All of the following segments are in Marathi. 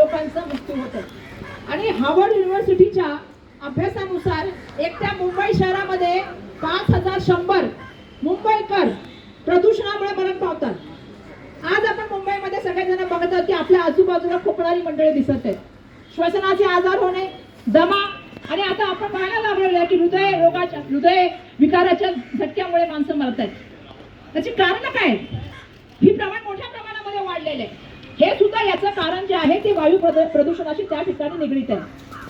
लोकांचा मृत्यू होतो आणि हार्वर्ड युनिव्हर्सिटीच्या अभ्यासानुसार एकट्या मुंबई शहरामध्ये पाच हजार शंभर मुंबईकर प्रदूषणामुळे मरण पावतात. आज आपण मुंबईमध्ये सगळेजण बघत आहोत की आपल्या आजूबाजूला खोकणारी मंडळी दिसत आहेत. श्वसनाचे आजार होणे दमा आणि आता आपण पाहायला लागलेलो आहे की हृदय रोगाच्या हृदय विकाराच्या झटक्यामुळे माणसं मरत आहेत त्याची कारण काय आहेत? ही प्रमाण मोठ्या प्रमाणामध्ये वाढलेलं आहे हे सुद्धा याचं कारण जे आहे ते वायू प्रदूषणाशी त्या ठिकाणी निगडीत आहे.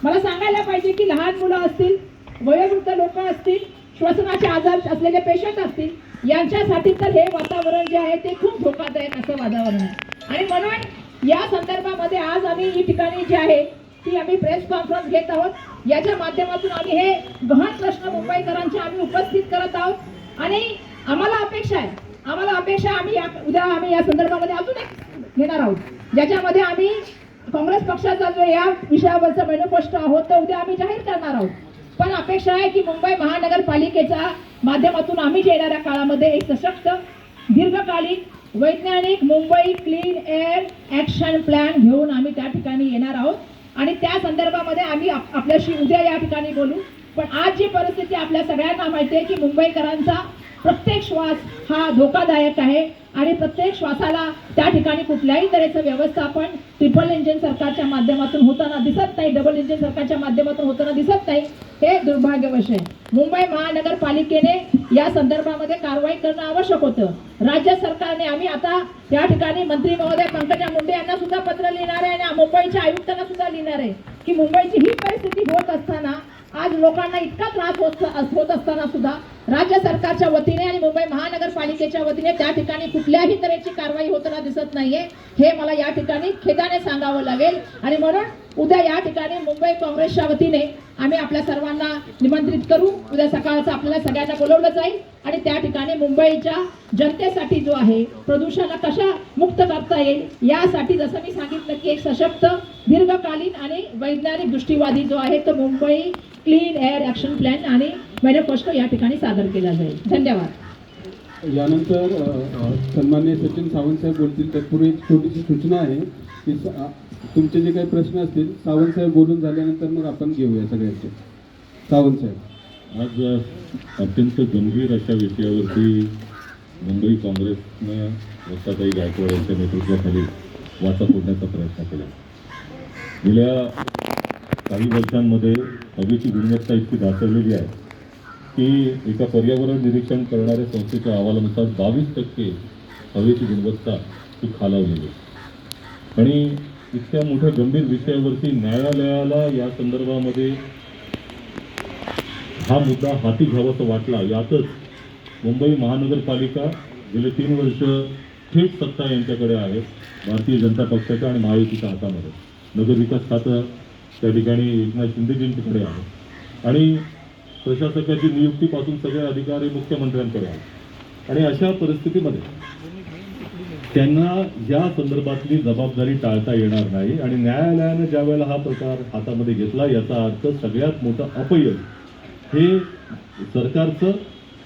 मला सांगायला पाहिजे की लहान मुलं असतील वयोवृद्ध लोक असतील श्वसनाचे आजार असलेले पेशंट असतील यांच्यासाठी तर हे वातावरण जे आहे ते खूप धोकादायक असं वातावरण आहे. आणि म्हणून या संदर्भामध्ये आज आम्ही ही ठिकाणी जी आहे ती आम्ही प्रेस कॉन्फरन्स घेत आहोत. याच्या माध्यमातून आम्ही हे गहन प्रश्न मुंबईकरांचे आम्ही उपस्थित करत आहोत. आणि आम्हाला अपेक्षा आहे. आम्हाला अपेक्षा आम्ही उद्या आम्ही या संदर्भामध्ये अजून एक घेणार आहोत. ज्याच्यामध्ये आम्ही काँग्रेस पक्षाचा जो या विषयावरचा मॅनिफेस्टो आहोत तो उद्या आम्ही जाहीर करणार आहोत. पण अपेक्षा आहे की मुंबई महानगरपालिकेच्या माध्यमातून आम्ही जे येणाऱ्या काळामध्ये एक सशक्त दीर्घकालीन वैज्ञानिक Mumbai clean air action plan घेऊन आम्ही त्या ठिकाणी येणार आहोत. आणि त्या संदर्भामध्ये आम्ही आप- आपल्याशी उद्या या ठिकाणी बोलू. पण आज जी परिस्थिती आपल्या सगळ्यांना माहिती आहे की मुंबईकरांचा प्रत्येक श्वास हा धोकादायक आहे. आणि प्रत्येक श्वासाला त्या ठिकाणी कुठल्याही तऱ्हेचं व्यवस्थापन ट्रिपल इंजिन सरकारच्या माध्यमातून होताना दिसत नाही डबल इंजिन सरकारच्या माध्यमातून होताना दिसत नाही हे दुर्भाग्यवश आहे. मुंबई महानगरपालिकेने या संदर्भामध्ये कारवाई करणं आवश्यक होतं. राज्य सरकारने आम्ही आता या ठिकाणी मंत्री महोदय पंकजा मुंडे यांना सुद्धा पत्र लिहिणार आहे आणि मुंबईच्या आयुक्तांना सुद्धा लिहिणार आहे की मुंबईची ही परिस्थिती होत असताना आज लोकांना इतका त्रास होत होत असताना सुद्धा राज्य सरकारच्या वतीने आणि मुंबई महानगरपालिकेच्या वतीने त्या ठिकाणी कुठल्याही तऱ्हेची कारवाई होताना दिसत नाहीये. हे मला या ठिकाणी खेदाने सांगावं लागेल. आणि म्हणून उद्या या ठिकाणी मुंबई काँग्रेसच्या वतीने आम्ही आपल्या सर्वांना निमंत्रित करू. उद्या सकाळचं आपल्याला सगळ्यांना बोलवलं जाईल. आणि त्या ठिकाणी मुंबईच्या जनतेसाठी जो आहे प्रदूषण कशा मुक्त करता येईल यासाठी जसं मी सांगितलं की एक सशक्त दीर्घकालीन आणि वैज्ञानिक दृष्टीवादी जो आहे तो Mumbai clean air action plan आणि मॅनिफेस्टो या ठिकाणी सादर केला जाईल. धन्यवाद. यानंतर सन्माननीय सचिन सावंत साहेब बोलतील. तत्पूर्वी एक छोटीशी सूचना आहे की तुमचे जे काही प्रश्न असतील सावंत साहेब बोलून झाल्यानंतर मग आपण घेऊया सगळ्यांचे. सावंत साहेब. आज अत्यंत गंभीर अशा विषयावरती मुंबई काँग्रेसनं वत्साताई गायकवाड यांच्या नेतृत्वाखाली वाचा फोडण्याचा प्रयत्न केला. गेल्या काही वर्षांमध्ये हवेची गुणवत्ता इतकी ढासळलेली आहे. की एका पर्यावरण निरीक्षण करणाऱ्या संस्थेच्या अहवालानुसार बावीस टक्के हवेची गुणवत्ता ही खालावलेली आणि इतक्या मोठ्या गंभीर विषयावरती न्यायालयाला या संदर्भामध्ये हा मुद्दा हाती घ्यावासा वाटला. यातच मुंबई महानगरपालिका गेले तीन वर्ष थेट सत्ता यांच्याकडे आहे. भारतीय जनता पक्षाच्या आणि महायुतीच्या हातामध्ये. नगरविकास खातं त्या ठिकाणी एकनाथ शिंदेजींच्याकडे आहे. आणि प्रशासकाची नियुक्तीपासून सगळे अधिकारी मुख्यमंत्र्यांकडे आहेत. आणि अशा परिस्थितीमध्ये त्यांना या संदर्भातली जबाबदारी टाळता येणार नाही आणि न्यायालयानं ज्या वेळेला हा प्रकार हातामध्ये घेतला याचा अर्थ सगळ्यात मोठं अपयश हे सरकारचं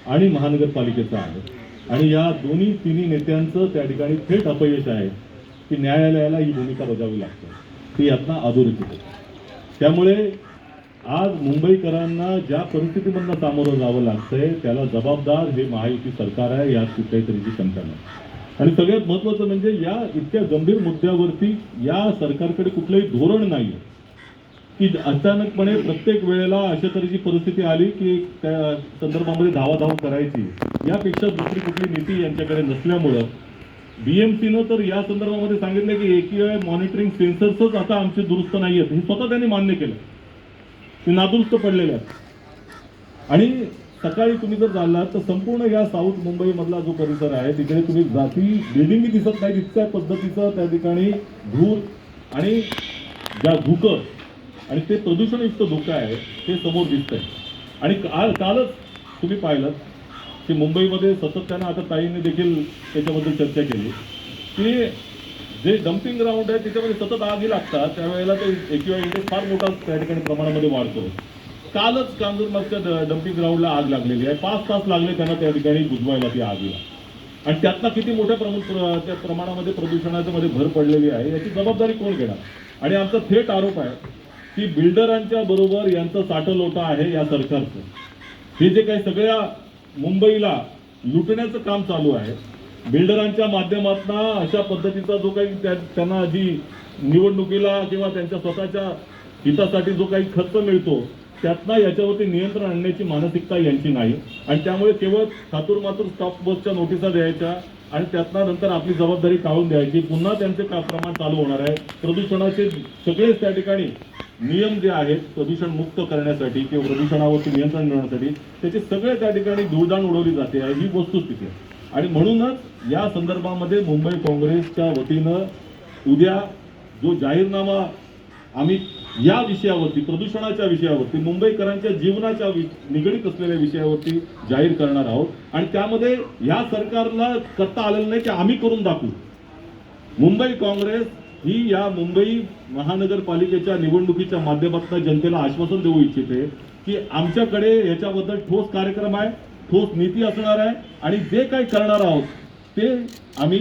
आणि महानगरपालिकेचं आहे. आणि या दोन्ही तिन्ही नेत्यांचं त्या ठिकाणी थेट अपयश आहे की न्यायालयाला ही भूमिका बजावी लागते. ती यातना अधोरेखित त्यामुळे आज मुंबईकरांना ज्या परिस्थितीमधनं सामोरं जावं लागतंय त्याला जबाबदार हे महायुती सरकार आहे यात कुठल्याही तऱ्हेची शंका नाही. आणि सगळ्यात महत्वाचं म्हणजे या इतक्या गंभीर मुद्द्यावरती या सरकारकडे कुठलंही धोरण नाही की अचानकपणे प्रत्येक वेळेला अशा तऱ्हेची परिस्थिती आली की त्या संदर्भामध्ये धावाधाव करायची यापेक्षा दुसरी कुठली नीती यांच्याकडे नसल्यामुळं बीएमसीनं तर या संदर्भामध्ये सांगितलं की एकीआय मॉनिटरिंग सेन्सर्सच आता आमचे दुरुस्त नाही आहेत हे स्वतः त्यांनी मान्य केलं. ते नादुरुस्त पडलेले आहेत. आणि सकाळी तुम्ही जर चाललात तर संपूर्ण या साऊथ मुंबईमधला जो परिसर आहे तिकडे तुम्ही जाती बिल्डिंगही दिसत नाही तितक्या पद्धतीचं त्या ठिकाणी धूर आणि ज्या धुकं आणि ते प्रदूषणयुक्त धुकं आहे ते समोर दिसतंय. आणि काल कालच तुम्ही पाहिलं की मुंबईमध्ये सतत त्यांना आता ताईंनी देखील त्याच्याबद्दल चर्चा केली. की जे डम्पिंग ग्राउंड आहे त्याच्यामध्ये सतत आगी लागतात. त्यावेळेला ते एक्युआ इंडेक्स फार मोठा त्या ठिकाणी प्रमाणामध्ये वाढतो. कालच कांजूरमागच्या डम्पिंग ग्राउंडला आग लागलेली आहे. पाच तास लागले त्यांना त्या ठिकाणी बुजवायला ती आगीला. आणि त्यातना किती मोठ्या प्रमाण प्र- त्या प्रमाणामध्ये प्रदूषणाच्या मध्ये भर पडलेली आहे याची जबाबदारी कोण घेणार? आणि आमचा थेट आरोप आहे की बिल्डरांच्या बरोबर यांचं साठलोटा आहे या सरकारचं. हे जे काही सगळ्या मुंबईला लुटण्याचं काम चालू आहे बिल्डरांच्या माध्यमातून अशा पद्धतीचा जो काही त्यांना जी निवडणुकीला किंवा त्यांच्या स्वतःच्या हितासाठी जो काही खर्च मिळतो त्यातनं याच्यावरती नियंत्रण आणण्याची मानसिकता यांची नाही. आणि त्यामुळे केवळ खातूर मातूर स्टॉप बसच्या नोटिसा द्यायच्या आणि त्यातनं नंतर आपली जबाबदारी टाळून द्यायची. पुन्हा त्यांचे प्रमाण चालू होणार आहे. प्रदूषणाचे सगळेच त्या ठिकाणी नियम जे आहेत प्रदूषण मुक्त करण्यासाठी किंवा प्रदूषणावरती नियंत्रण मिळवण्यासाठी त्याचे सगळे त्या ठिकाणी धुळदाण उडवली जाते. आहे ही वस्तुस्थिती आहे. आणि म्हणूनच या संदर्भामध्ये मुंबई काँग्रेसच्या वतीनं उद्या जो जाहीरनामा आम्ही या विषयावरती प्रदूषणाच्या विषयावरती मुंबईकरांच्या जीवनाच्या निगडीत असलेल्या विषयावरती जाहीर करणार आहोत. आणि त्यामध्ये या सरकारला करता आलेलं नाही की आम्ही करून दाखवू. मुंबई काँग्रेस ही या मुंबई महानगरपालिकेच्या निवडणुकीच्या माध्यमातून जनतेला आश्वासन देऊ इच्छिते की आमच्याकडे याच्याबद्दल ठोस कार्यक्रम आहे. ठोस नीती असणार आहे आणि जे काही करणार आहोत ते आम्ही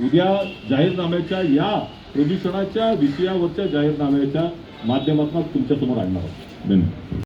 उद्या जाहीरनाम्याच्या या प्रदूषणाच्या विषयावरच्या जाहीरनाम्याच्या माध्यमातून तुमच्यासमोर आणणार आहोत. धन्यवाद.